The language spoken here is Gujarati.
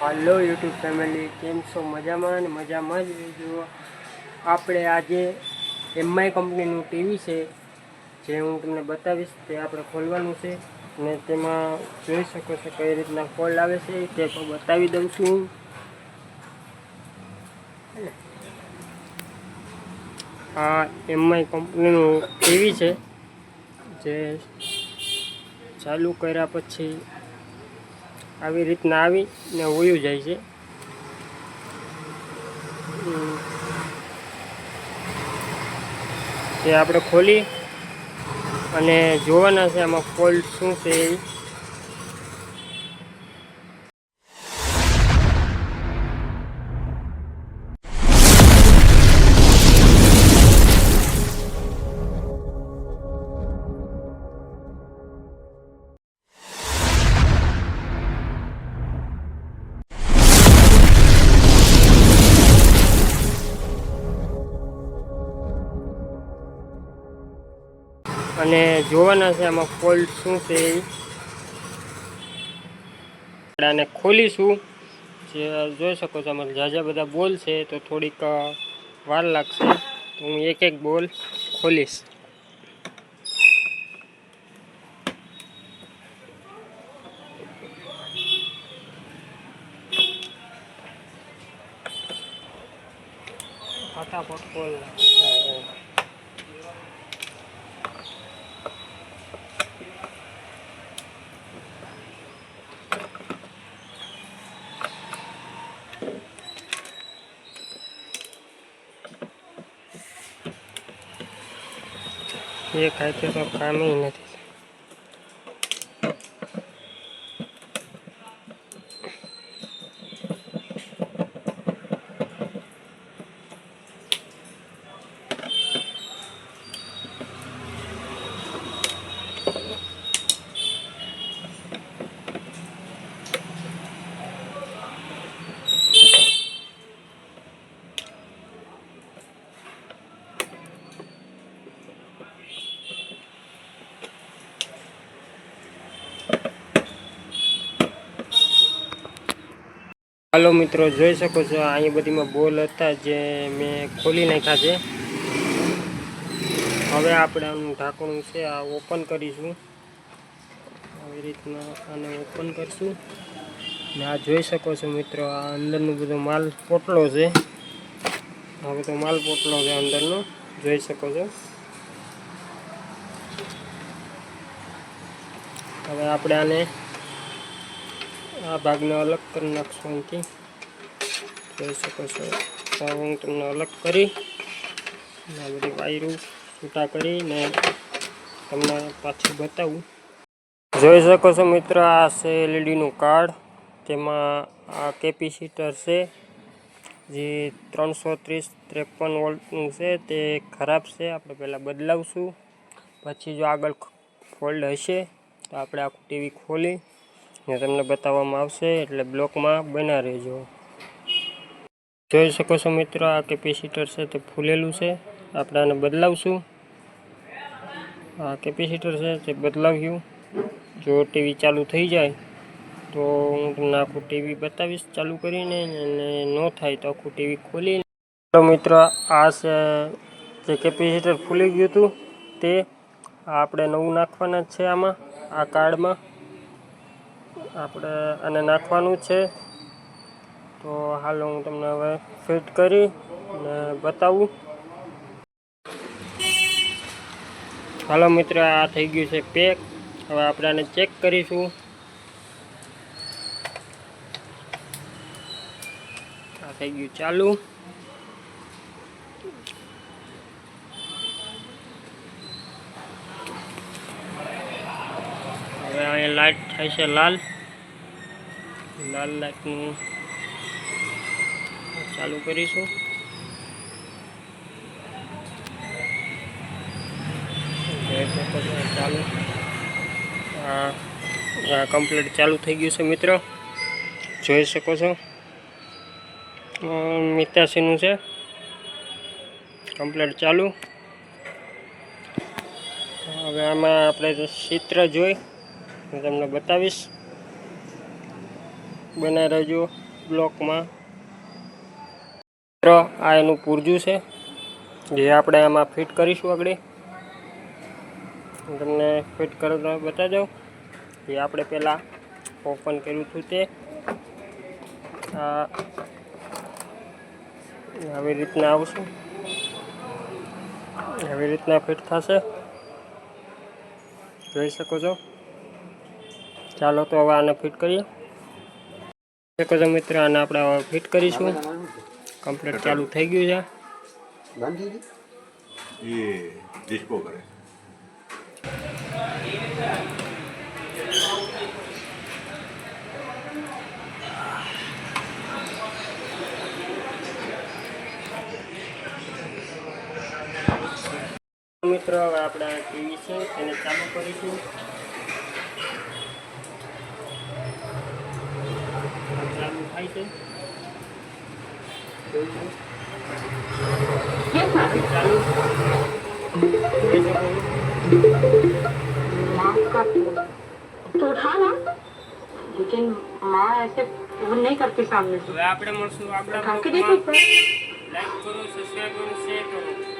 હાલો યુટ્યુબ ફેમિલી કેમ છો? મજામાં ને મજામાં જ રહેજો આપણે આજે એમઆઈ કંપનીનું ટીવી છે, જે હું તમને બતાવીશ, તે આપણે ખોલવાનું છે અને તેમાં જોઈ શકો છો કઈ રીતના કોલ આવે છે, તે પણ બતાવી દઉં છું. આ એમઆઈ કંપનીનું ટીવી છે, જે ચાલુ કર્યા પછી આવી રીતના આવી ને ઉયું જાય છે. તે આપણે ખોલી અને જોવાના છે આમાં ફોલ્ટ શું છે એ અને જોવાના છે આમાં ફોલ્ટ શું છે આને ખોલીશું. જે જોઈ શકો છો આમાં ઝાઝા બધા બોલ છે, તો થોડીક વાર લાગશે. તો હું એક એક બોલ ખોલીશ. ફટાફટ ખોલ. એ ખાતે તો કામ નથી. હાલો મિત્રો, જોઈ શકો છો અહીં બધીમાં બોલ હતા જે મેં ખોલી નાખ્યા છે. હવે આપણે આનું ઢાંકણું છે, આ ઓપન કરીશું. આવી રીતના આને ઓપન કરશું. ને આ જોઈ શકો છો મિત્રો, આ અંદરનું બધો માલ પોટલો છે. આ બધો માલ પોટલો છે અંદરનો, જોઈ શકો છો. હવે આપણે આને આ ભાગને અલગ કરી નાખશું અહીંથી. જોઈ શકો છો તો હું તમને અલગ કરી આ બધી વાયરું છૂટા કરીને તમને પાછું બતાવું. જોઈ શકો છો મિત્ર, આ છે એલઈડીનું કાર્ડ. તેમાં આ કેપેસિટર છે, જે ત્રણસો ત્રીસ ત્રેપન વોલ્ટનું છે. તે ખરાબ છે, આપણે પહેલાં બદલાવશું. પછી જો આગળ ફોલ્ડ હશે, તો આપણે આખું ટીવી ખોલી ને તમને બતાવવામાં આવશે, એટલે બ્લોકમાં બના રહેજો. જોઈ શકો છો મિત્રો, આ કેપેસિટર છે તે ફૂલેલું છે. આપણે આને બદલાવશું. આ કેપેસિટર છે તે બદલાવ્યું. જો ટીવી ચાલુ થઈ જાય, તો હું તમને આખું ટીવી બતાવીશ ચાલુ કરીને, અને ન થાય તો આખું ટીવી ખોલી તો મિત્રો, આ છે જે કેપેસિટર ફૂલી ગયું હતું, તે આપણે નવું નાખવાના છે આમાં, આ કાર્ડમાં. આપણે આને નાખવાનું છે. તો હાલો હું તમને હવે ફિટ કરી અને બતાવું. હાલો મિત્ર, આ થઈ ગયું છે પેક. હવે આપણે આને ચેક કરીશું. આ થઈ ગયું ચાલુ. હવે અહીંયા લાઈટ થાય છે લાલ. લાલ લાઇટનું ચાલુ કરીશું. ચાલુ. કમ્પ્લીટ ચાલુ થઈ ગયું છે મિત્રો. જોઈ શકો છો. મિતાસીનું છે. કમ્પ્લીટ ચાલુ. હવે આમાં આપણે ચિત્ર જોઈ, હું તમને બતાવીશ. બના રહેજો બ્લોકમાં. મિત્રો, આ એનું પૂરજું છે. જે આપણે આમાં ફિટ કરીશું આગળ. તમને ફિટ કરતા દઉં એ આપણે પહેલાં ઓપન કર્યું હતું તે. આ આવી રીતના આવશું. આવી રીતના ફિટ થશે. જોઈ શકો છો. ચાલો તો હવે આને ફિટ કરીએ. શકો છો મિત્ર આને આપણે ફિટ કરીશું. કમ્પ્લીટ ચાલુ થઈ ગયું છે. મિત્રો હવે આપણે ટીવી છે તેને ચાલુ કરીશું. तो उठा ना लेकिन माँ ऐसे वो नहीं करती सामने से હવે આપણે મળશું આપણા उठा के देखो બ્લોગમાં. ऊपर લાઈક કરો સબસ્ક્રાઈબ કરો શેર કરો